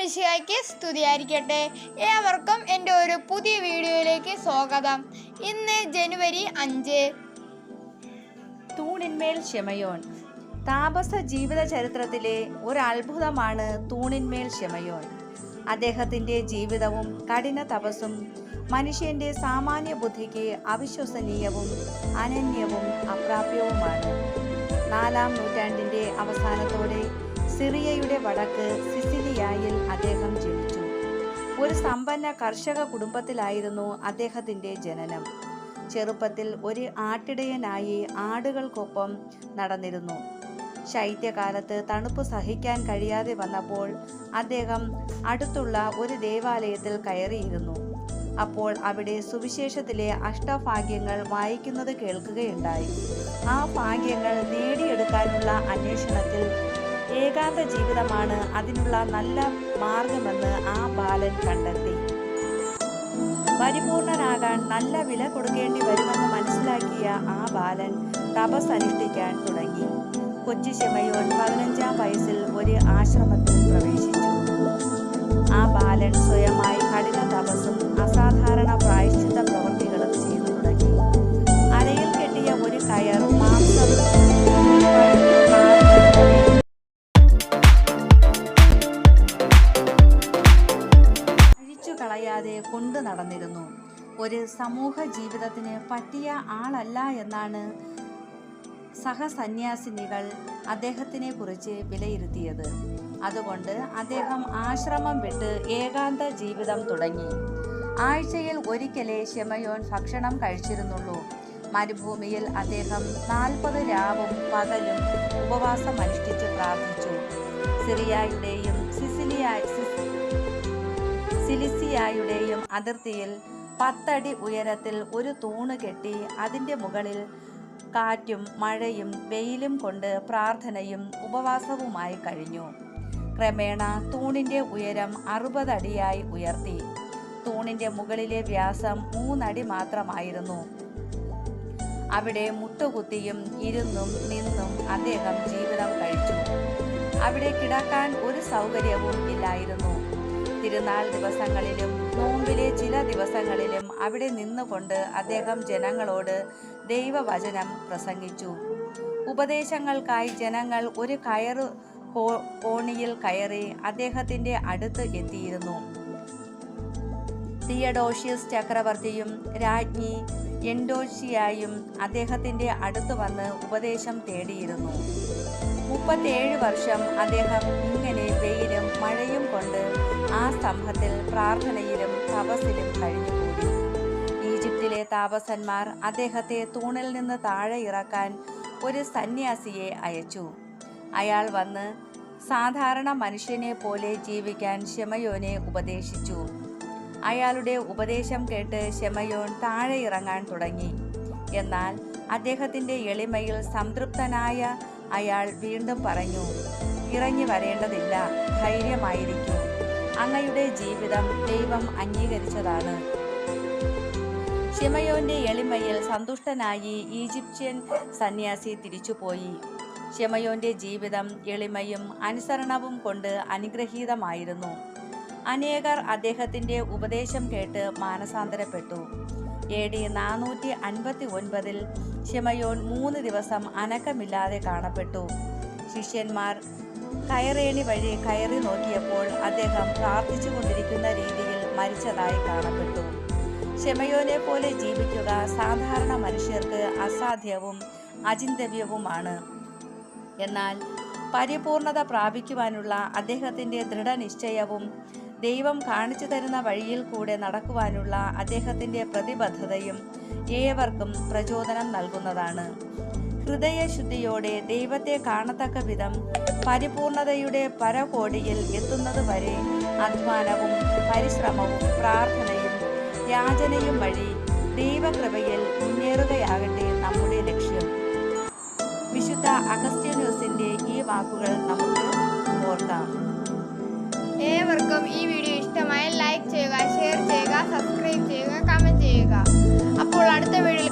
മിശിഹായ്ക്ക് സ്തുതിയായിരിക്കട്ടെ. ഏവർക്കും എന്റെ ഒരു പുതിയ വീഡിയോയിലേക്ക് സ്വാഗതം. ഇന്ന് ജനുവരി അഞ്ച്. തൂണിന്മേൽ ക്ഷമയോൻ. താപസ ജീവിത ചരിത്രത്തിലെ ഒരു അത്ഭുതമാണ് തൂണിന്മേൽ ക്ഷമയോൻ. അദ്ദേഹത്തിന്റെ ജീവിതവും കഠിന തപസ്സും മനുഷ്യന്റെ സാമാന്യ ബുദ്ധിക്ക് അവിശ്വസനീയവും അനന്യവും അപ്രാപ്യവുമാണ്. നാലാം നൂറ്റാണ്ടിന്റെ അവസാനത്തോടെ സിറിയയുടെ വടക്ക് സിസിലിയായിൽ അദ്ദേഹം ജനിച്ചു. ഒരു സമ്പന്ന കർഷക കുടുംബത്തിലായിരുന്നു അദ്ദേഹത്തിന്റെ ജനനം. ചെറുപ്പത്തിൽ ഒരു ആട്ടിടയനായി ആടുകൾക്കൊപ്പം നടന്നിരുന്നു. ശൈത്യകാലത്ത് തണുപ്പ് സഹിക്കാൻ കഴിയാതെ വന്നപ്പോൾ അദ്ദേഹം അടുത്തുള്ള ഒരു ദേവാലയത്തിൽ കയറിയിരുന്നു. അപ്പോൾ അവിടെ സുവിശേഷത്തിലെ അഷ്ടഭാഗ്യങ്ങൾ വായിക്കുന്നത് കേൾക്കുകയുണ്ടായി. ആ ഭാഗ്യങ്ങൾ നേടിയെടുക്കാനുള്ള അന്വേഷണത്തിൽ ഏകാന്ത ജീവിതമാണ് അതിനുള്ള നല്ല മാർഗമെന്ന് ആ ബാലൻ കണ്ടെത്തി. പരിപൂർണനാകാൻ നല്ല വില കൊടുക്കേണ്ടി വരുമെന്ന് മനസ്സിലാക്കിയ ആ ബാലൻ തപസ് അനുഷ്ഠിക്കാൻ തുടങ്ങി. കൊച്ചു ശമയോൻ പതിനഞ്ചാം വയസ്സിൽ ഒരു ആശ്രമത്തിൽ പ്രവേശിച്ചു. കൊണ്ടു നടന്നിരുന്നു. ഒരു സമൂഹ ജീവിതത്തിന് പറ്റിയ ആളല്ല എന്നാണ് സഹസന്യാസിനികൾ അദ്ദേഹത്തിനെ കുറിച്ച് വിലയിരുത്തിയത്. അതുകൊണ്ട് അദ്ദേഹം ആശ്രമം വിട്ട് ഏകാന്ത ജീവിതം തുടങ്ങി. ആഴ്ചയിൽ ഒരിക്കലേ ശമയോൻ ഭക്ഷണം കഴിച്ചിരുന്നുള്ളൂ. മരുഭൂമിയിൽ അദ്ദേഹം നാൽപ്പത് രാവും പകലും ഉപവാസം അനുഷ്ഠിച്ച് പ്രാർത്ഥിച്ചു. സിറിയായുടെയും സിസിലിയ സിസ് സിലിസിയായുടെയും അതിർത്തിയിൽ പത്തടി ഉയരത്തിൽ ഒരു തൂണ് കെട്ടി അതിന്റെ മുകളിൽ കാറ്റും മഴയും വെയിലും കൊണ്ട് പ്രാർത്ഥനയും ഉപവാസവുമായി കഴിഞ്ഞു. ക്രമേണ തൂണിന്റെ ഉയരം അറുപതടിയായി ഉയർത്തി. തൂണിന്റെ മുകളിലെ വ്യാസം മൂന്നടി മാത്രമായിരുന്നു. അവിടെ മുട്ടുകുത്തിയും ഇരുന്നും നിന്നും അദ്ദേഹം ജീവിതം കഴിച്ചു. അവിടെ കിടക്കാൻ ഒരു സൗകര്യവും ഇല്ലായിരുന്നു. തിരുനാൾ ദിവസങ്ങളിലും നോമ്പിലെ ചില ദിവസങ്ങളിലും അവിടെ നിന്നുകൊണ്ട് അദ്ദേഹം ജനങ്ങളോട് ദൈവവചനം പ്രസംഗിച്ചു. ഉപദേശങ്ങൾക്കായി ജനങ്ങൾ ഒരു കയറ് കോണിയിൽ കയറി അദ്ദേഹത്തിന്റെ അടുത്ത് എത്തിയിരുന്നു. തിയഡോഷ്യസ് ചക്രവർത്തിയും രാജ്ഞി എൻഡോഷിയായും അദ്ദേഹത്തിന്റെ അടുത്ത് വന്ന് ഉപദേശം തേടിയിരുന്നു. മുപ്പത്തേഴ് വർഷം അദ്ദേഹം ഇങ്ങനെ വെയിലും മഴയും കൊണ്ട് സ്തംഭത്തിൽ പ്രാർത്ഥനയിലും തപസ്സിലും കഴിഞ്ഞുകൂടി. ഈജിപ്തിലെ താപസന്മാർ അദ്ദേഹത്തെ തൂണിൽ നിന്ന് താഴെ ഇറക്കാൻ ഒരു സന്യാസിയെ അയച്ചു. അയാൾ വന്ന് സാധാരണ മനുഷ്യനെ പോലെ ജീവിക്കാൻ ശമയോനെ ഉപദേശിച്ചു. അയാളുടെ ഉപദേശം കേട്ട് ശമയോൻ താഴെ ഇറങ്ങാൻ തുടങ്ങി. എന്നാൽ അദ്ദേഹത്തിന്റെ എളിമയിൽ സംതൃപ്തനായ അയാൾ വീണ്ടും പറഞ്ഞു ഇറങ്ങി വരേണ്ടതില്ല ധൈര്യമായിരിക്കൂ. അങ്ങയുടെ ജീവിതം ദൈവം അംഗീകരിച്ചതാണ്. ഷിമയോന്റെ എളിമയിൽ സന്തുഷ്ടനായി ഈജിപ്ഷ്യൻ സന്യാസി തിരിച്ചുപോയി. ഷിമയോന്റെ ജീവിതം എളിമയും അനുസരണവും കൊണ്ട് അനുഗ്രഹീതമായിരുന്നു. അനേകർ അദ്ദേഹത്തിന്റെ ഉപദേശം കേട്ട് മാനസാന്തരപ്പെട്ടു. എ ഡി നാനൂറ്റി അൻപത്തി ഒൻപതിൽ ഷിമയോൻ മൂന്ന് ദിവസം അനക്കമില്ലാതെ കാണപ്പെട്ടു. ശിഷ്യന്മാർ കയറേണി വഴി കയറി നോക്കിയപ്പോൾ അദ്ദേഹം പ്രാർത്ഥിച്ചു കൊണ്ടിരിക്കുന്ന രീതിയിൽ മരിച്ചതായി കാണപ്പെട്ടു. ക്ഷമയോനെ പോലെ ജീവിക്കുക സാധാരണ മനുഷ്യർക്ക് അസാധ്യവും അചിന്തവ്യവുമാണ്. എന്നാൽ പരിപൂർണത പ്രാപിക്കുവാനുള്ള അദ്ദേഹത്തിന്റെ ദൃഢനിശ്ചയവും ദൈവം കാണിച്ചു തരുന്ന വഴിയിൽ കൂടെ നടക്കുവാനുള്ള അദ്ദേഹത്തിന്റെ പ്രതിബദ്ധതയും ഏവർക്കും പ്രചോദനം നൽകുന്നതാണ്. ഹൃദയശുദ്ധിയോടെ ദൈവത്തെ കാണത്തക്ക വിധം പരിപൂർണതയുടെ പരകോടിയിൽ എത്തുന്നത് വരെ അധ്വാനവും പരിശ്രമവും പ്രാർത്ഥനയും യാചനയും വഴി ദൈവകൃപയിൽ മുന്നേറുകയാകട്ടെ നമ്മുടെ ലക്ഷ്യം. വിശുദ്ധ അഗസ്റ്റ്യൂസിന്റെ ഈ വാക്കുകൾ നമുക്ക് ഓർക്കാം. ഏവർക്കും ഈ വീഡിയോ ഇഷ്ടമായ ലൈക്ക് ചെയ്യുക ഷെയർ ചെയ്യുക സബ്സ്ക്രൈബ് ചെയ്യുക കമന്റ് ചെയ്യുക. അപ്പോൾ അടുത്ത വീഡിയോ